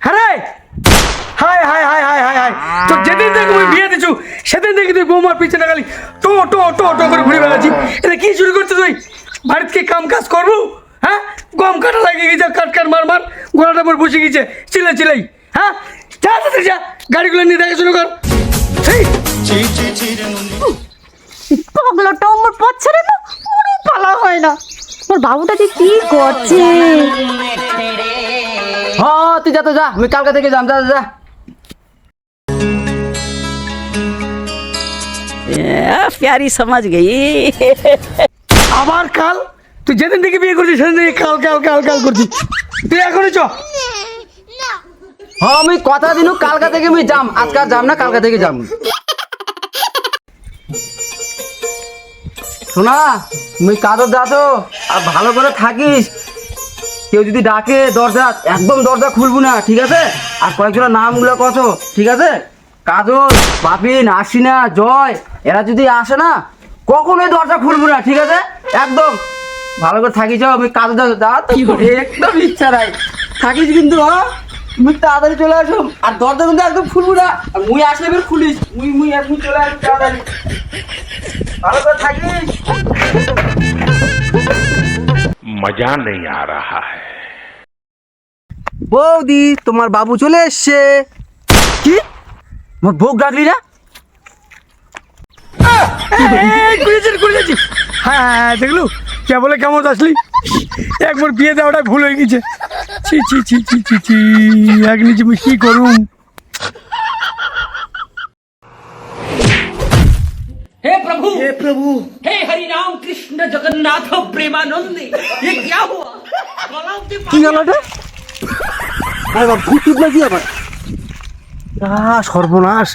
হ্যাঁ হাই বিয়ে দিছু, সেদিন থেকে তুই বৌমার পিছনে খালি টো টো টো টো করে ঘুরে বেড়াচ্ছি এটা কি শুরু করছিস তুই? বাড়িতে কাম কাজ করব? হ্যাঁ? গম কাটা লাগিয়ে গেছে, কাট কাট, মার মার গোড়াটা মোর বসে গেছে চিলে চিলাই হ্যাঁ? যা যা গাড়িগুলো নিয়ে দেখা শুরু কর। পাগলাটা আমার বাচ্চারে না কোনো পালা হয় না। আমার বাবুটা যে কি করছে? হ তুই যা যা আমি কালকা থেকে যাম যা যা প্যারি সমাজ গেই। আবার কাল? তুই যেদিন থেকে বিয়ে করছিস সেদিন থেকে কাল কাল কাল কাল করছিস। তুই এখনই চ। হ্যাঁ আমি কথা দিনু কালকা থেকে আমি যাম। আজকে আর যাম না কালকা থেকে যাম। শোনা তুই কাজত যা তো আর ভালো করে থাকিস। কেউ যদি ডাকে দরজা একদম দরজা খুলবো না ঠিক আছে? আর কয়েকজনের নামগুলো কত ঠিক আছে? কাজল বাপিন আশিনা জয় এরা যদি আসে না কখনোই দরজা খুলবো না ঠিক আছে? একদম। ভালো করে থাকিস আমি কাজে যা একদম ইচ্ছা নাই। থাকিস কিন্তু হ্যাঁ? তুমি তাড়াতাড়ি চলে আসো। আর দরজা কিন্তু একদম খুলবো না। আর মুই আসলে বের খুলিস। মুই মুই চলে আসব তাড়াতাড়ি। ভালো করে থাকিস। মজা নেই আ হ্যায়। বৌদি তোমার বাবু চলে এসছে। কি? আমার ভোগ ডাকলি না? হ্যাঁ দেখলু? কে বলে কেমন আসলি? একবার বিয়ে দেওয়াটা ভুল হয়ে গেছে। ছি ছি ছি ছি ছি ছি এক নিচে আমি কি করুম हे प्रभु हे प्रभु हे हरि राम कृष्ण जगन्नाथ प्रेमानंद ये क्या हुआ गलाव के কি গেল এটা আরে বাবা ভূত টুত নাকি আবার আহ, সর্বনাশ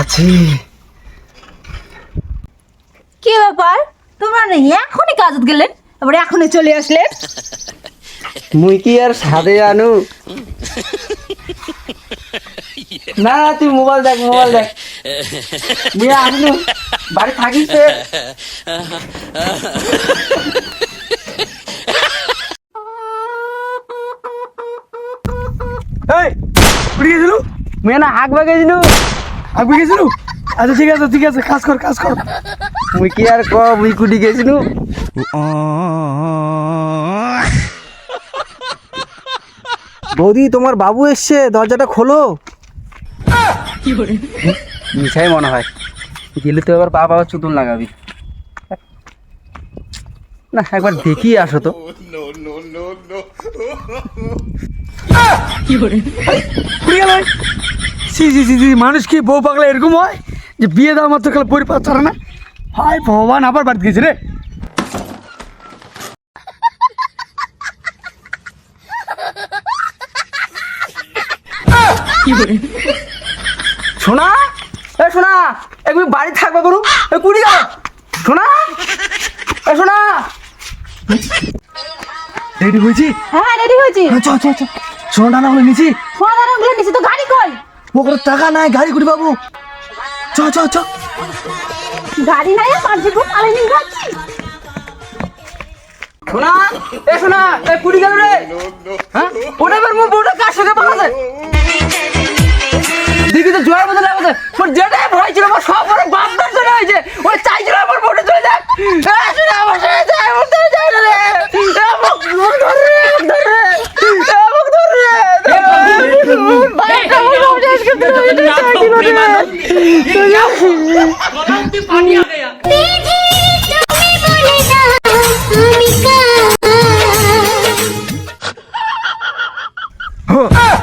আছে। কি ব্যাপার? তোমরা নেই এখনই কাজত গেলেন? আবার এখনই চলে আসলে? মুই কি আর সাদে আনু? না তুই মোবাইল দেখ মোবাইল দেখ। মুই আসনু বাড়ি থাকিস তো? এই উড়ে গেছিল? মুই না হাক বাগাইছিনু আগে গেছিল আচ্ছা ঠিক আছে ঠিক আছে কাজ কর কাজ কর। মুই কি আর ক মুই কুটি গেছিনু বৌদি তোমার বাবু এসছে দরজাটা খোলো। মিছাই মনে হয়। গেলে তো এবার বাবা চুতুন লাগাবি। না একবার দেখি আসো তো। উড়ে গেল সি সি সি সি মানুষ কি বউ পাগলা এরকম হয়? যে বিয়ে দেওয়া মাত্র খেলে পরিপাত করে না? হায় ভগবান আবার বাড়িতে গেছে রে। শোনা এ শোনা একবার বাড়ি থাকবে করু। এ কুড়ি গেল শোনা এ শোনা রেডি হয়েছি? হ্যাঁ রেডি হয়েছি। চ চ চ। সোনা না হলে নিছি সোনাদারগুলো নিচে তো গাড়ি কই? ওপরে টাকা নাই গাড়ি করে বাবু চ চ চ। গাড়ি নাই পাঁচ জীবন পালাই নিয়ে যাচ্ছি শোনা এ শোনা এ কুড়ি গেল রে। হ্যাঁ? ওটা বউটা কার পালাছে দেখি তো জোয়ার মতো লাগছে। মোর যেটাই ভয় ছিল সব ওর বাপ দার চলে হয়েছে। ওই চাইছিল আমার পানি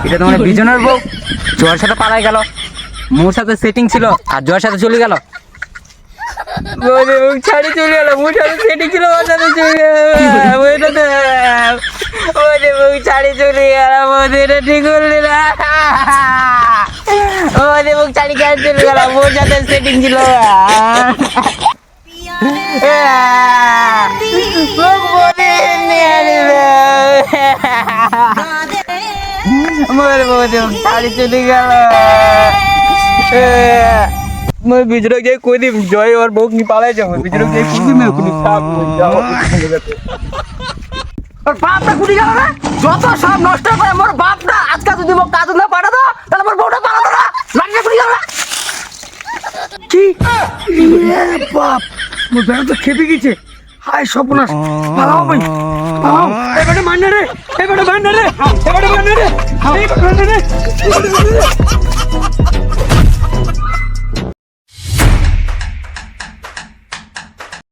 এটা তোমার বিজনের বউ, জোয়ার সাথে পালাই গেল। মোর সাথে সেটিং ছিল, আর জোয়ার সাথে চলে গেল। ছাড়ি চলে গেল, মোর সাথে ছিল, ওর সাথে চলে গেল। ছাড়ি চলে গেল ঠিক করলি না। ওরে মুখ ছাড়ি কেন চলে গেল মোর সাথে সেটিং ছিল। মোর বৌদি চলে গেল। যত সব নষ্ট করে মোর বাপটা আজকে যদি কাজ না মোর বউটা পালাতো না লাঠিটা কুড়ি গেল না কি এ বাপ মোর তো খেপে গেছে। হায় সর্বনাশ পালাও ভাই পালাও। এবারে মান্না রে এবারে মান্না রে এবারে মান্না রে এবারে মান্না রে